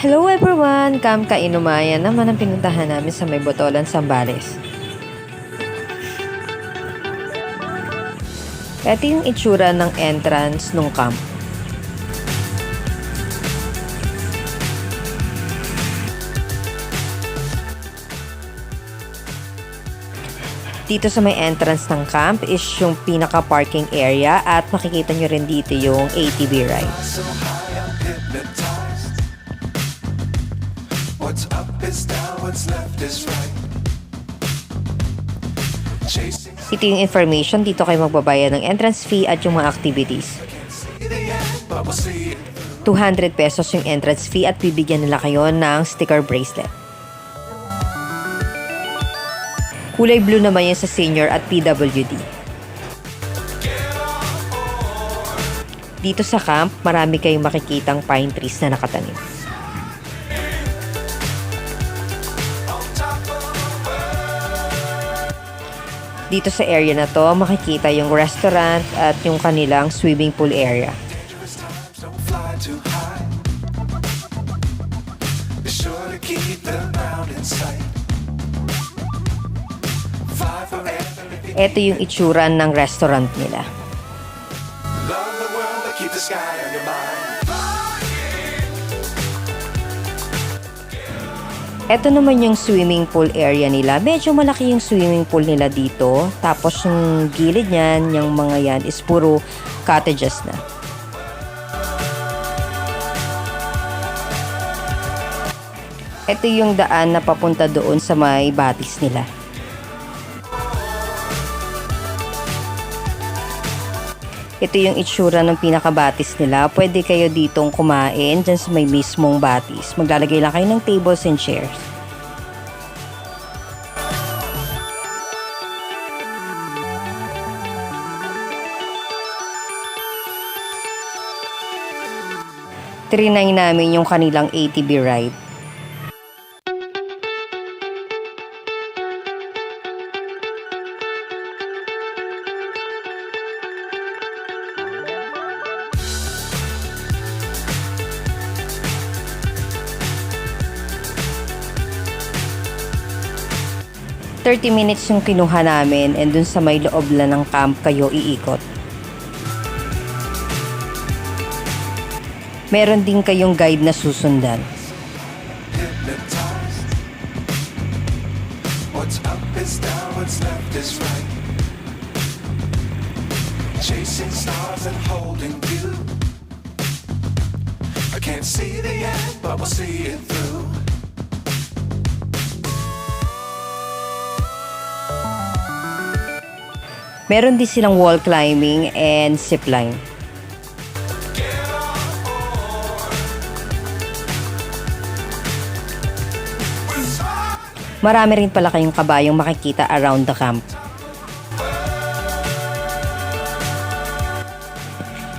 Hello everyone! Kam Kainumaya naman ang pinuntahan namin sa may Botolan, Sambales. Ito yung itsura ng entrance nung camp. Dito sa may entrance ng camp is yung pinaka-parking area at makikita nyo rin dito yung ATV ride. What's up is down, what's left is right. Chasing Ito yung information. Dito kayo magbabayad ng entrance fee at yung mga activities. see the end, but we'll see it 200 pesos yung entrance fee at bibigyan nila kayo ng sticker bracelet. Kulay blue naman yun sa senior at PWD. Dito sa camp, marami kayong makikitang pine trees na nakatanim. Dito sa area na to, makikita yung restaurant at yung kanilang swimming pool area. Ito yung itsura ng restaurant nila. love the world, keep the sky on your mind. Ito naman yung swimming pool area nila. Medyo malaki yung swimming pool nila dito. Tapos yung gilid niyan, yung mga yan is puro cottages na. Ito yung daan na papunta doon sa may batis nila. Ito yung itsura ng pinakabatis nila. Pwede kayo ditong kumain dyan sa may mismong batis. Maglalagay lang kayo ng tables and chairs. Trinay namin yung kanilang ATV ride. Thirty minutes yung kinuha namin and dun sa may loob lang ng camp kayo iikot. Meron din kayong guide na susundan. hypnotized. What's up is down, what's left is right. Chasing stars and holding you. I can't see the end, but we'll see it through. Meron din silang wall climbing and zipline. Marami rin pala kayong kabayong makikita around the camp.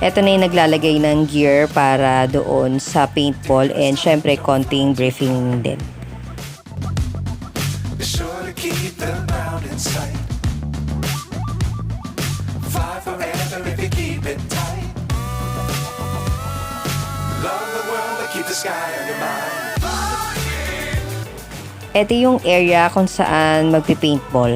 Ito na yung naglalagay ng gear para doon sa paintball and syempre konting briefing din. Love the world, but keep the sky on your mind. Ito yung area kung saan magpi-paintball.